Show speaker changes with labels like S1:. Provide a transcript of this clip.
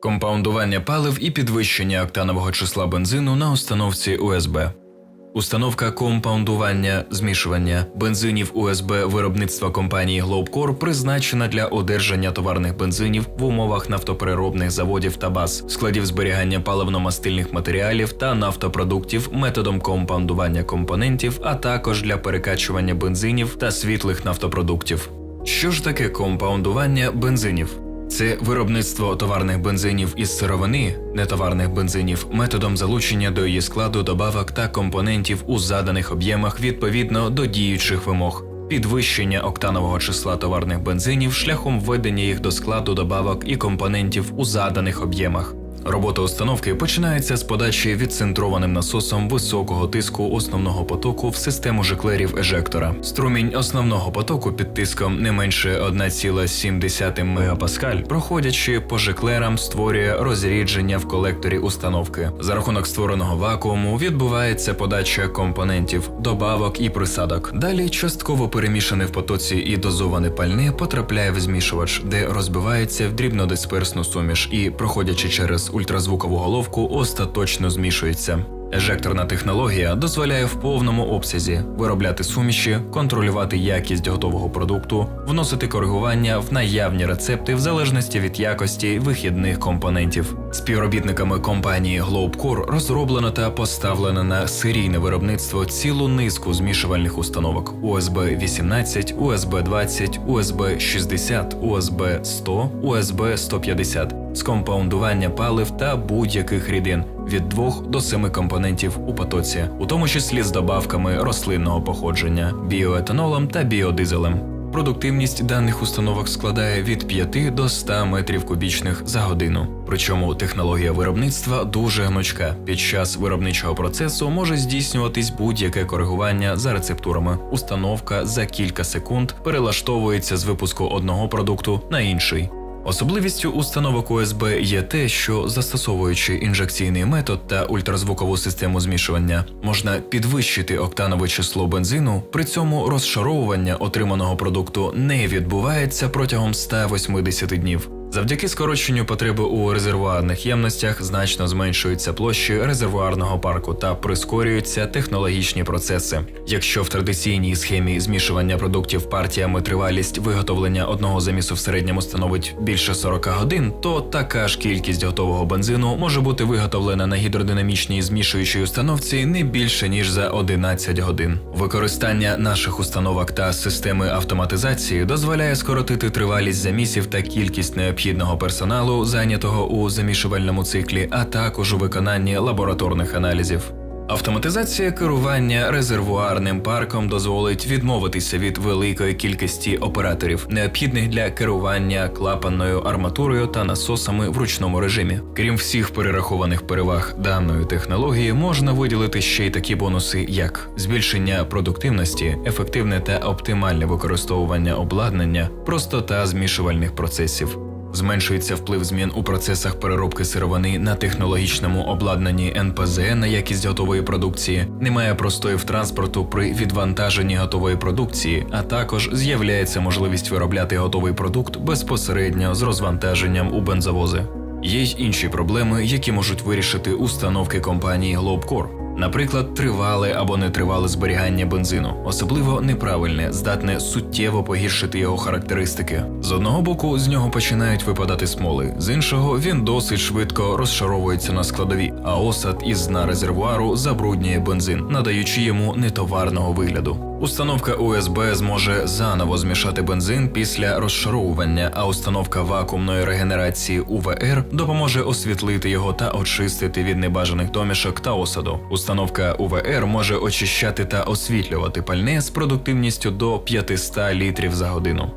S1: компаундування палив і підвищення октанового числа бензину на установці УСБ. Установка компаундування змішування бензинів УСБ виробництва компанії Globcore призначена для одержання товарних бензинів в умовах нафтопереробних заводів та баз, складів зберігання паливно-мастильних матеріалів та нафтопродуктів методом компаундування компонентів, а також для перекачування бензинів та світлих нафтопродуктів. Що ж таке компаундування бензинів? Це виробництво товарних бензинів із сировини, нетоварних бензинів, методом залучення до її складу добавок та компонентів у заданих об'ємах відповідно до діючих вимог, підвищення октанового числа товарних бензинів шляхом введення їх до складу добавок і компонентів у заданих об'ємах. Робота установки починається з подачі відцентрованим насосом високого тиску основного потоку в систему жиклерів ежектора. Струмінь основного потоку під тиском не менше 1,7 МПа, проходячи по жиклерам, створює розрідження в колекторі установки. За рахунок створеного вакууму відбувається подача компонентів, добавок і присадок. Далі частково перемішане в потоці і дозоване пальне потрапляє в змішувач, де розбивається в дрібнодисперсну суміш і, проходячи через ультразвукову головку, остаточно змішується. Ежекторна технологія дозволяє в повному обсязі виробляти суміші, контролювати якість готового продукту, вносити коригування в наявні рецепти в залежності від якості вихідних компонентів. Співробітниками компанії Globcore розроблено та поставлено на серійне виробництво цілу низку змішувальних установок USB 18, USB 20, USB 60, USB 100, USB 150 з компаундування палив та будь-яких рідин від 2 до 7 компонентів у потоці, у тому числі з добавками рослинного походження, біоетанолом та біодизелем. Продуктивність даних установок складає від 5 до 100 метрів кубічних за годину. Причому технологія виробництва дуже гнучка. Під час виробничого процесу може здійснюватись будь-яке коригування за рецептурами. Установка за кілька секунд перелаштовується з випуску одного продукту на інший. Особливістю установок ОСБ є те, що застосовуючи інжекційний метод та ультразвукову систему змішування, можна підвищити октанове число бензину, при цьому розшаровування отриманого продукту не відбувається протягом 180 днів. Завдяки скороченню потреби у резервуарних ємностях значно зменшуються площі резервуарного парку та прискорюються технологічні процеси. Якщо в традиційній схемі змішування продуктів партіями тривалість виготовлення одного замісу в середньому становить більше 40 годин, то така ж кількість готового бензину може бути виготовлена на гідродинамічній змішуючій установці не більше ніж за 11 годин. Використання наших установок та системи автоматизації дозволяє скоротити тривалість замісів та кількість необхідного персоналу, зайнятого у замішувальному циклі, а також у виконанні лабораторних аналізів. Автоматизація керування резервуарним парком дозволить відмовитися від великої кількості операторів, необхідних для керування клапанною арматурою та насосами в ручному режимі. Крім всіх перерахованих переваг даної технології, можна виділити ще й такі бонуси, як збільшення продуктивності, ефективне та оптимальне використовування обладнання, простота змішувальних процесів. Зменшується вплив змін у процесах переробки сировини на технологічному обладнанні НПЗ на якість готової продукції, немає простоїв транспорту при відвантаженні готової продукції, а також з'являється можливість виробляти готовий продукт безпосередньо з розвантаженням у бензовози. Є й інші проблеми, які можуть вирішити установки компанії Globcore. Наприклад, тривале або нетривале зберігання бензину, особливо неправильне, здатне суттєво погіршити його характеристики. З одного боку, з нього починають випадати смоли, з іншого він досить швидко розшаровується на складові, а осад із дна резервуару забруднює бензин, надаючи йому нетоварного вигляду. Установка УСБ зможе заново змішати бензин після розшаровування, а установка вакуумної регенерації УВР допоможе освітлити його та очистити від небажаних домішок та осаду. Установка УВР може очищати та освітлювати пальне з продуктивністю до 500 літрів за годину.